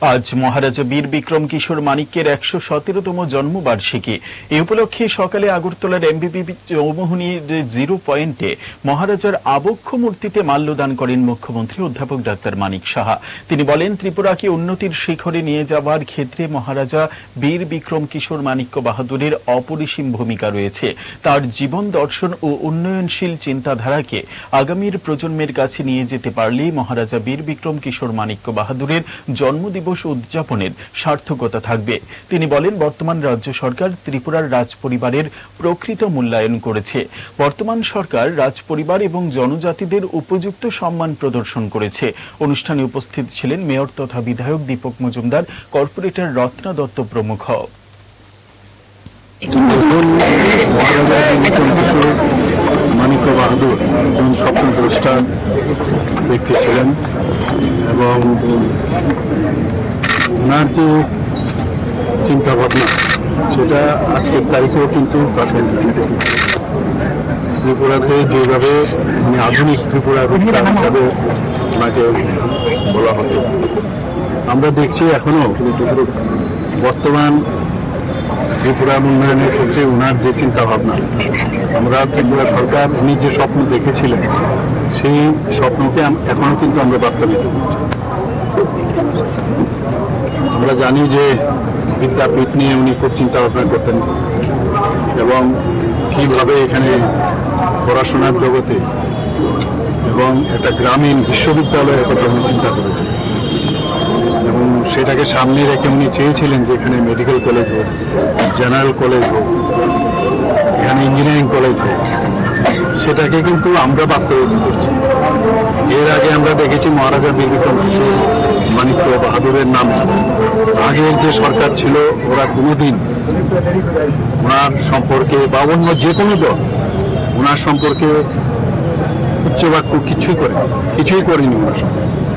আজ মহারাজা বীর বিক্রম কিশোর মানিক্যের একশো সতেরোতম জন্মবার্ষিকী। এ উপলক্ষে সকালে আগরতলার এমবিবি চৌমোহনীর জিরো পয়েন্টে মহারাজার আবক্ষ মূর্তিতে মাল্যদান করেন মুখ্যমন্ত্রী অধ্যাপক ডাক্তার মানিক সাহা। তিনি বলেন, ত্রিপুরাকে উন্নতির শিখরে নিয়ে যাওয়ার ক্ষেত্রে মহারাজা বীর বিক্রম কিশোর মানিক্য বাহাদুরের অপরিসীম ভূমিকা রয়েছে। তার জীবন দর্শন ও উন্নয়নশীল চিন্তাধারাকে আগামীর প্রজন্মের কাছে নিয়ে যেতে পারলেই মহারাজা বীর বিক্রম কিশোর মানিক্য বাহাদুরের জন্মদিবস উদযাপনের সার্থকতা থাকবে। তিনি বলেন, বর্তমান রাজ্য সরকার ত্রিপুরার রাজ পরিবারের প্রকৃত মূল্যায়ন করেছে। বর্তমান সরকার রাজ পরিবার এবং জনজাতিদের উপযুক্ত সম্মান প্রদর্শন করেছে। অনুষ্ঠানে উপস্থিত ছিলেন মেয়র তথা বিধায়ক দীপক মজুমদার, কর্পোরেটর রত্না দত্ত প্রমুখ। মানিক্য বাহাদুর, একজন স্বপ্নদ্রষ্টা ব্যক্তি ছিলেন এবং ওনার যে চিন্তা ভাবনা সেটা আজকের তারিখেও কিন্তু প্রাসঙ্গিক। ত্রিপুরাতে যেভাবে মানে আধুনিক ত্রিপুরা হিসাবে ওনাকে বলা হতো। আমরা দেখছি এখনও বর্তমান ত্রিপুরার উন্নয়নের ক্ষেত্রে ওনার যে চিন্তা ভাবনা আমরা ত্রিপুরা সরকার উনি যে স্বপ্ন দেখেছিলেন সেই স্বপ্নকে এখনও কিন্তু আমরা বাস্তবিত আমরা জানি যে বিদ্যাপীঠ নিয়ে উনি খুব চিন্তা ভাবনা করতেন এবং কীভাবে এখানে পড়াশোনার জগতে এবং একটা গ্রামীণ বিশ্ববিদ্যালয়ের কথা উনি চিন্তা করেছেন, এবং সেটাকে সামনে রেখে উনি চেয়েছিলেন যে এখানে মেডিকেল কলেজ হোক, জেনারেল কলেজ হোক, এখানে ইঞ্জিনিয়ারিং কলেজ হোক সেটাকে কিন্তু আমরা বাস্তবায়িত করছি। এর আগে আমরা দেখেছি মহারাজা বীর বিক্রম কিশোর মানিক্য বাহাদুরের নাম। আগের যে সরকার ছিল, ওরা কোনোদিন ওনার সম্পর্কে বা অন্য যে কোনো দল ওনার সম্পর্কে উচ্চবাক্য কিছুই করে কিছুই করেনি ওনার সম্পর্কে।